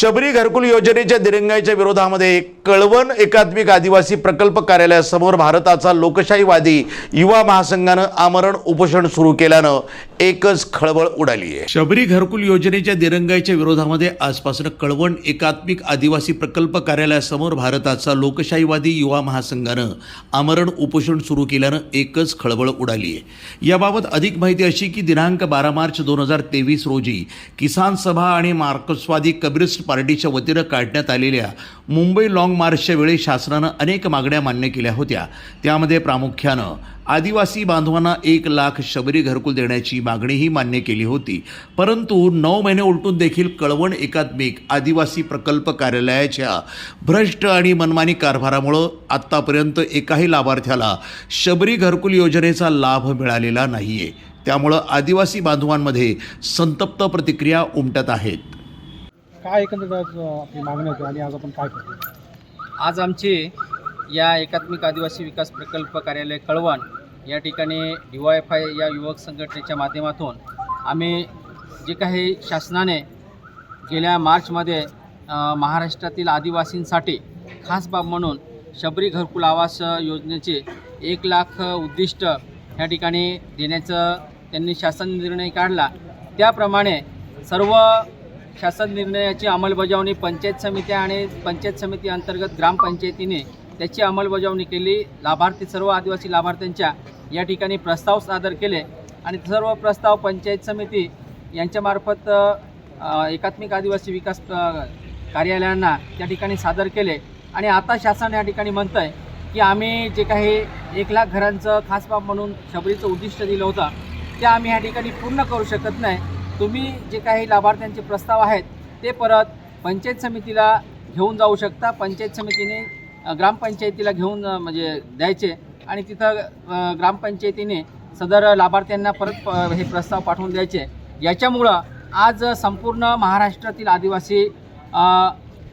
शबरी घरकुल योजनेच्या दिरंगाईच्या विरोधामध्ये कळवण एकात्मिक आदिवासी प्रकल्प कार्यालयासमोर भारताचा लोकशाहीवादी युवा महासंघानं आमरण उपोषण सुरू केल्यानं एकच खळबळ उडाली आहे. शबरी घरकुल योजनेच्या दिरंगाईच्या विरोधामध्ये आजपासून कळवण एकात्मिक आदिवासी प्रकल्प कार्यालयासमोर भारताचा लोकशाहीवादी युवा महासंघानं आमरण उपोषण सुरू केल्यानं एकच खळबळ उडाली आहे. याबाबत अधिक माहिती अशी की दिनांक बारा मार्च दोन हजार तेवीस रोजी किसान सभा आणि मार्क्सवादी कम्युनिस्ट पार्टीच्या वतीनं काढण्यात आलेल्या मुंबई लाँग मार्चच्या वेळी शासनानं अनेक मागण्या मान्य केल्या होत्या. त्यामध्ये प्रामुख्यानं आदिवासी बांधवांना एक लाख शबरी घरकुल देण्याची मागणीही मान्य केली होती. परंतु नऊ महिने उलटून देखील कळवण एकात्मिक आदिवासी प्रकल्प कार्यालयाच्या भ्रष्ट आणि मनमानी कारभारामुळं आत्तापर्यंत एकाही लाभार्थ्याला शबरी घरकुल योजनेचा लाभ मिळालेला नाही आहे त्यामुळं आदिवासी बांधवांमध्ये संतप्त प्रतिक्रिया उमटत आहेत. काय एकंदरीत आज आपली मागणी होती आणि आज आपण काय करतो आज आमची या एकात्मिक आदिवासी विकास प्रकल्प कार्यालय कळवण या ठिकाणी डी वाय एफ आय या युवक संघटनेच्या माध्यमातून आम्ही जे काही शासनाने गेल्या मार्चमध्ये महाराष्ट्रातील आदिवासींसाठी खास बाब म्हणून शबरी घरकुल आवास योजनेचे एक लाख उद्दिष्ट या ठिकाणी देण्याचं त्यांनी शासन निर्णय काढला. त्याप्रमाणे सर्व शासन निर्णयाची अंमलबजावणी पंचायत समित्या आणि पंचायत समिती अंतर्गत ग्रामपंचायतीने त्याची अंमलबजावणी केली. लाभार्थी सर्व आदिवासी लाभार्थ्यांच्या या ठिकाणी प्रस्ताव सादर केले आणि सर्व प्रस्ताव पंचायत समिती यांच्यामार्फत एकात्मिक आदिवासी विकास कार्यालयांना त्या ठिकाणी सादर केले. आणि आता शासन या ठिकाणी म्हणतं आहे की आम्ही जे काही एक लाख घरांचं खास बाब म्हणून शबरीचं उद्दिष्ट दिलं होतं ते आम्ही ह्या ठिकाणी पूर्ण करू शकत नाही. तुम्ही जे काही लाभार्थ्यांचे प्रस्ताव आहेत ते परत पंचायत समितीला घेऊन जाऊ शकता. पंचायत समितीने ग्रामपंचायतीला घेऊन म्हणजे द्यायचे आणि तिथं ग्रामपंचायतीने सदर लाभार्थ्यांना परत प- हे प्रस्ताव पाठवून द्यायचे. याच्यामुळं आज संपूर्ण महाराष्ट्रातील आदिवासी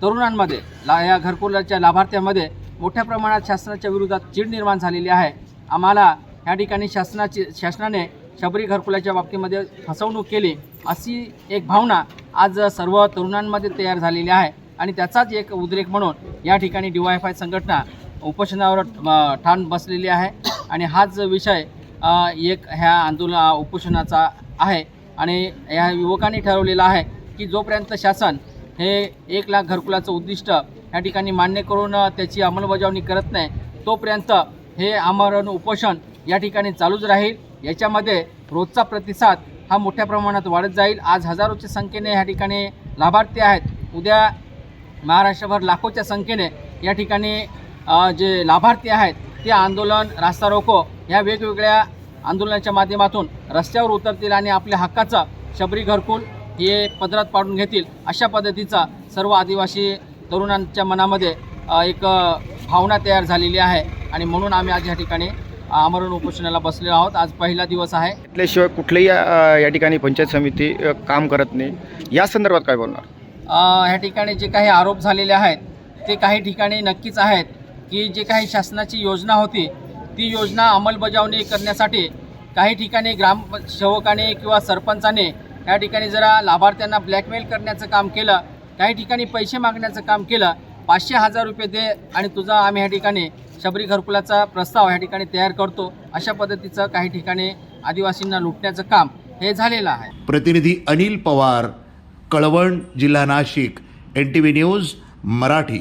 तरुणांमध्ये ला या घरकुलाच्या लाभार्थ्यांमध्ये मोठ्या प्रमाणात शासनाच्या विरोधात चीड निर्माण झालेली आहे. आम्हाला ह्या ठिकाणी शासनाची शासनाने शबरी घरकुलाच्या बाबतीमध्ये फसवणूक केली अशी एक भावना आज सर्व तरुणांमध्ये तयार झालेली आहे. आणि त्याचाच एक उद्रेक म्हणून या ठिकाणी डी वाय फाय संघटना उपोषणावर ठाण बसलेली आहे. आणि हाच विषय एक ह्या आंदोलन उपोषणाचा आहे. आणि ह्या युवकांनी ठरवलेला आहे की जोपर्यंत शासन हे एक लाख घरकुलाचं उद्दिष्ट या ठिकाणी मान्य करून त्याची अंमलबजावणी करत नाही तोपर्यंत हे आमरण उपोषण या ठिकाणी चालूच राहील. याच्यामध्ये रोजचा प्रतिसाद हा मोठ्या प्रमाणात वाढत जाईल. आज हजारोच्या संख्येने या ठिकाणी लाभार्थी आहेत. उद्या महाराष्ट्रभर लाखोच्या संख्येने या ठिकाणी जे लाभार्थी आहेत ते आंदोलन रास्ता रोको ह्या वेगवेगळ्या आंदोलनाच्या माध्यमातून रस्त्यावर उतरतील आणि आपल्या हक्काचं शबरी घरकुल हे पदरात पाडून घेतील. अशा पद्धतीचा सर्व आदिवासी तरुणांच्या मनामध्ये एक भावना तयार झालेली आहे. आणि म्हणून आम्ही आज या ठिकाणी आमरण उपोषणाला बसलेलो आहोत. आज पहिला दिवस आहे. त्याशिवाय कुठल्याही अ, या ठिकाणी पंचायत समिती अ, काम करत नाही. या संदर्भात काय बोलणार? अ, ह्या ठिकाणी जे काही आरोप झालेले आहेत ते काही ठिकाणी नक्कीच आहेत की जे काही शासनाची योजना होती ती योजना अंमलबजावणी करण्यासाठी काही ठिकाणी ग्रामसेवकाने किंवा सरपंचाने या ठिकाणी जरा लाभार्थ्यांना ब्लॅकमेल करण्याचं काम केलं काही ठिकाणी पैसे मागण्याचं काम केलं पाचशे हजार रुपये दे आणि तुझा आम्ही ह्या ठिकाणी शबरी घरकुलाचा प्रस्ताव ह्या ठिकाणी तयार करतो. अशा पद्धतीचं काही ठिकाणी आदिवासींना लुटण्याचं काम हे झालेलं आहे. प्रतिनिधी अनिल पवार कळवण जिल्हा Nashik N T V news Marathi.